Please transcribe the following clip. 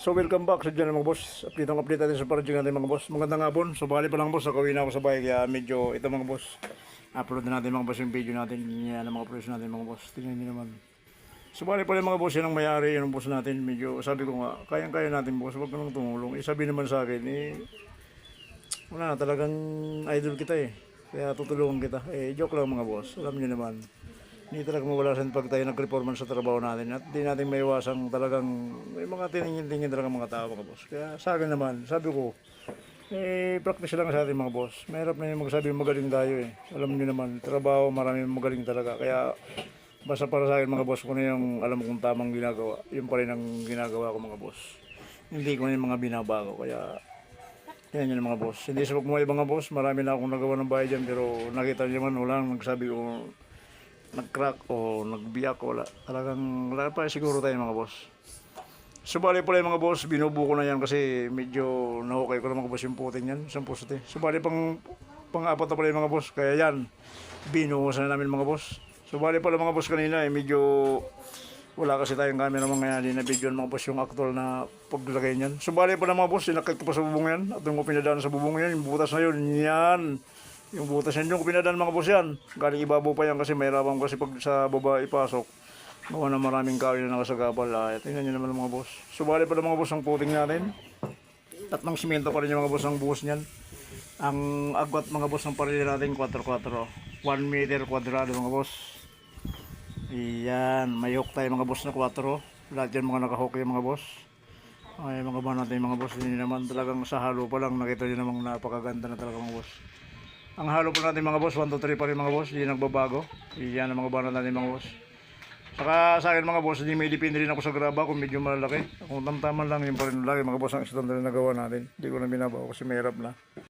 So welcome back sa dyan mga boss. Update ang update natin sa project natin mga boss. Magandang hapon. So bali pa lang boss. Nakawin na ako sa bahay kaya medyo ito mga boss. Upload na natin mga boss yung video natin. Yan ang mga operation natin mga boss. Tingnan niyo naman. So bali pa lang mga boss. Yan ang may-ari. Yan ang boss natin. Medyo sabi ko nga. Kayang-kaya natin boss. Huwag ka nang tumulong. Eh sabi naman sa akin eh. Wala talagang idol kita eh. Kaya tutulungan kita. Eh joke lang mga boss. Alam niyo naman. Hindi talaga mawala sa pag tayo nag-reforman sa trabaho natin at hindi natin may iwasang talagang may mga tiningin-tingin talaga mga tao mga boss. Kaya sa akin naman, sabi ko, eh, practice lang sa ating mga boss. Mahirap na yung magsabi magaling tayo eh. Alam niyo naman, trabaho marami magaling talaga. Kaya basta para sa akin mga boss, kung ano yung alam kong tamang ginagawa, yun pa rin ang ginagawa ko mga boss. Hindi ko na yung mga binabago. Kaya yan yun mga boss. Hindi sa pagmumay mga boss, marami na akong nagawa ng bahay dyan pero nakita niyo man, wala nang nagsabi ko nag-crack o nagbiyak wala. Talagang wala pa siguro tayo mga boss. Subali pala yung mga boss, binubuko na yan kasi medyo nahukay ko na mga boss yung puting yan, isang poste. Subali pang pang-apat na pala yung mga boss, kaya yan, binuhusan na namin mga boss. Subali pala mga boss kanina eh, medyo wala kasi tayong camera mga yan, na video mga boss yung actual na paglalagay niyan. Subali pala mga boss, sinakit ko pa sa bubong yan, at yung ko pinadaan sa bubong yan, yung butas na yun, yan. Yung butas yan yung pinadaan mga boss yan. Galing ibabaw pa yan kasi may rabang kasi pag sa baba ipasok. Gawa na maraming kahoy na nakasagabal. Ah, tingnan nyo naman mga boss. Subali pala mga boss ang puting natin. Tatlong simento pa rin yung mga boss ang buhos niyan. Ang agwat mga boss ng parili natin 4-4. 1 meter kwadrado mga boss. Iyan, may hook tayo mga boss na 4. Lahat yan mga nakahook yung mga boss. Ay mga ba natin mga boss, hindi naman talagang sa halo pa lang nakita nyo namang napakaganda na talaga mga boss. Ang halo po natin mga boss, 1, 2, 3 pa rin mga boss, hindi nagbabago. Iyan ang mga banat natin mga boss. Saka sa akin mga boss, hindi may depende rin ako sa graba kung medyo malalaki. Kung tamtaman lang, yun pa rin lagi mga boss ang isang na nagawa natin. Hindi ko na binabawa kasi mahirap na.